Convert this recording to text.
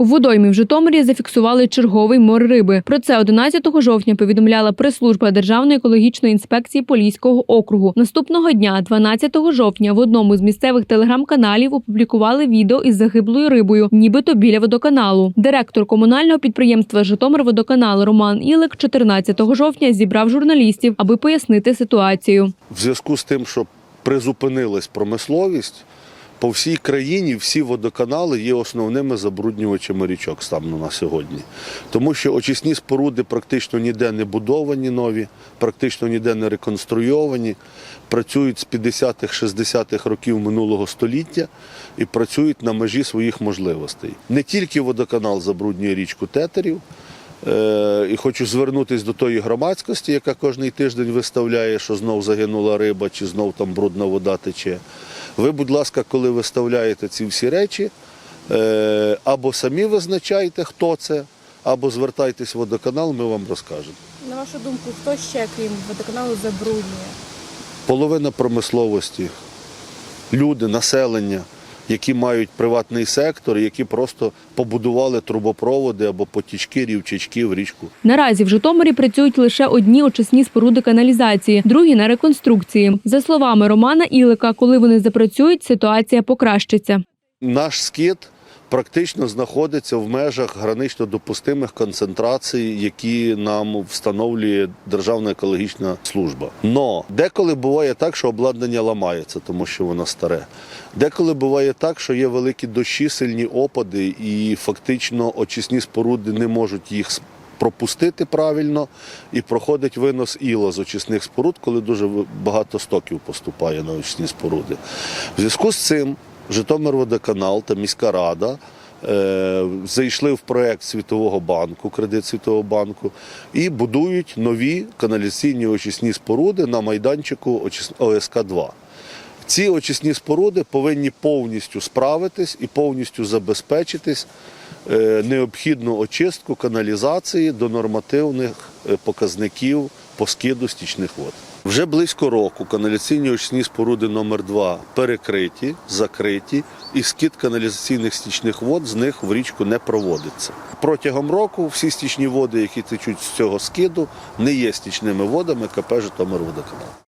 У водоймі в Житомирі зафіксували черговий мор риби. Про це 11 жовтня повідомляла прес-служба Державної екологічної інспекції Поліського округу. Наступного дня, 12 жовтня, в одному з місцевих телеграм-каналів опублікували відео із загиблою рибою, нібито біля водоканалу. Директор комунального підприємства Житомирводоканал Роман Ілик 14 жовтня зібрав журналістів, аби пояснити ситуацію. В зв'язку з тим, що призупинилась промисловість, по всій країні всі водоканали є основними забруднювачами річок станом на сьогодні. Тому що очисні споруди практично ніде не будовані нові, практично ніде не реконструйовані, працюють з 50-х, 60-х років минулого століття і працюють на межі своїх можливостей. Не тільки водоканал забруднює річку Тетерів, Е, І хочу звернутися до тої громадськості, яка кожний тиждень виставляє, що знов загинула риба чи знов там брудна вода тече. Ви, будь ласка, коли виставляєте ці всі речі, е, або самі визначайте, хто це, або звертайтесь в водоканал, ми вам розкажемо. На вашу думку, хто ще, крім водоканалу, забруднює? Половина промисловості, люди, населення, які мають приватний сектор, які просто побудували трубопроводи або потічки, рівчачки в річку. Наразі в Житомирі працюють лише одні очисні споруди каналізації, другі на реконструкції. За словами Романа Ілика, коли вони запрацюють, ситуація покращиться. Наш скид практично знаходиться в межах гранично допустимих концентрацій, які нам встановлює Державна екологічна служба. Но деколи буває так, що обладнання ламається, тому що воно старе. Деколи буває так, що є великі дощі, сильні опади, і фактично очисні споруди не можуть їх пропустити правильно і проходить винос іла з очисних споруд, коли дуже багато стоків поступає на очисні споруди. В зв'язку з цим Житомирводоканал та міська рада е, зайшли в проект Світового банку, кредит Світового банку, і будують нові каналізаційні очисні споруди на майданчику ОСК-2. Ці очисні споруди повинні повністю справитись і повністю забезпечитись е, необхідну очистку каналізації до нормативних е, показників по скиду стічних вод. Вже близько року каналізаційні очисні споруди номер 2 перекриті, закриті, і скид каналізаційних стічних вод з них в річку не проводиться. Протягом року всі стічні води, які течуть з цього скиду, не є стічними водами КП Житомирводоканал.